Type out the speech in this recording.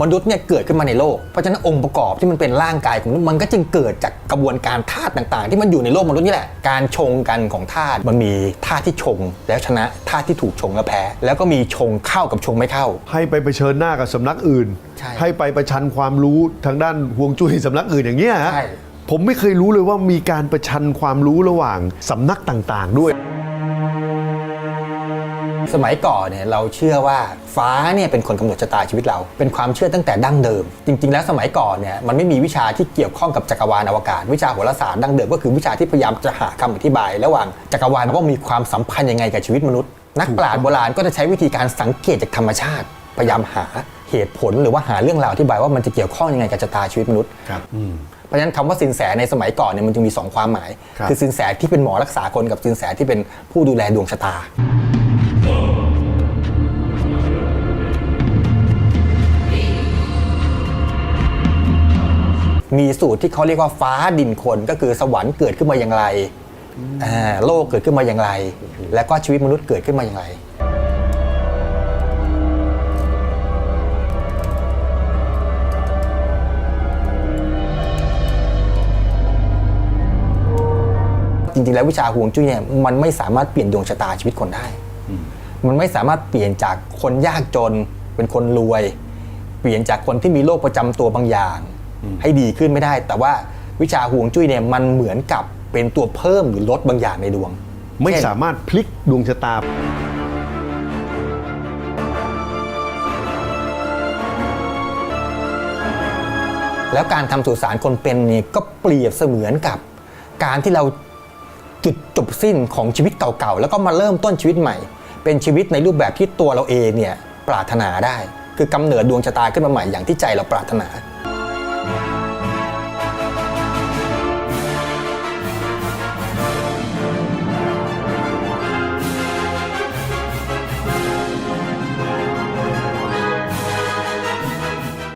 มนุษย์เนี่ยเกิดขึ้นมาในโลก เพราะฉะนั้นองค์ประกอบที่มันเป็นร่างกายของมนุษย์มันก็จึงเกิดจากกระบวนการธาตุต่างๆ ที่มันอยู่ในโลกมนุษย์นี่แหละ การชงกันของธาตุมันมีธาตุที่ชง แล้วชนะธาตุที่ถูกชงแล้วแพ้ แล้วก็มีชงเข้ากับชงไม่เข้า ให้ไปเผชิญหน้ากับสำนักอื่นใช่ให้ไปประชันความรู้ทางด้านห่วงจุ้ยสำนักอื่นอย่างเงี้ยฮะใช่ ผมไม่เคยรู้เลยว่ามีการประชันความรู้ระหว่างสำนักต่างๆด้วย สมัยก่อนเนี่ยเราเชื่อว่าฟ้าเนี่ยเป็นคนกำหนดชะตาชีวิตเรา เป็นความเชื่อตั้งแต่ดั้งเดิม จริง ๆ แล้วสมัยก่อนเนี่ยมันไม่มีวิชาที่เกี่ยวข้องกับจักรวาลอวกาศ วิชาโหราศาสตร์ดั้งเดิมก็คือวิชาที่พยายามจะหาคำอธิบาย ระหว่างจักรวาลว่ามีความสัมพันธ์ยังไงกับชีวิตมนุษย์นักปราชญ์โบราณก็จะใช้วิธีการสังเกตจากธรรมชาติ พยายามหาเหตุผลหรือว่าหาเรื่องราวอธิบายว่ามันจะเกี่ยวข้องยังไงกับชะตาชีวิตมนุษย์ครับเพราะฉะนั้นคำว่าสินแสในสมัยก่อนเนี่ยมันจึงมี 2 ความหมายครับคือสินแสที่เป็นหมอรักษาคนกับสินแสที่เป็นผู้ดูแลดวงชะตา มีสูตรที่เขาเรียกว่าฟ้าดินคนก็คือสวรรค์เกิดขึ้นมาอย่างไรอ่าโลกเกิดขึ้นมาอย่างไร และก็ชีวิตมนุษย์เกิดขึ้นมาอย่างไรจริงๆแล้ววิชาฮวงจุ้ยเนี่ยมันไม่สามารถเปลี่ยนดวงชะตาชีวิตคนได้ มันไม่สามารถเปลี่ยนจากคนยากจนเป็นคนรวย เปลี่ยนจากคนที่มีโรคประจำตัวบางอย่าง ให้ดีขึ้นไม่ได้ แต่ว่าวิชาฮวงจุ้ยเนี่ยมันเหมือนกับเป็นตัวเพิ่มหรือลดบางอย่างในดวง ไม่เช่นสามารถพลิกดวงชะตาแล้วการทำสุสานคนเป็นนี่ก็เปรียบเสมือนกับ การที่เราจุดจบสิ้นของชีวิตเก่าๆ แล้วก็มาเริ่มต้นชีวิตใหม่ เป็นชีวิตในรูปแบบที่ตัวเราเองเนี่ยปรารถนาได้ คือกำเนิดดวงชะตาขึ้นมาใหม่อย่างที่ใจเราปรารถนา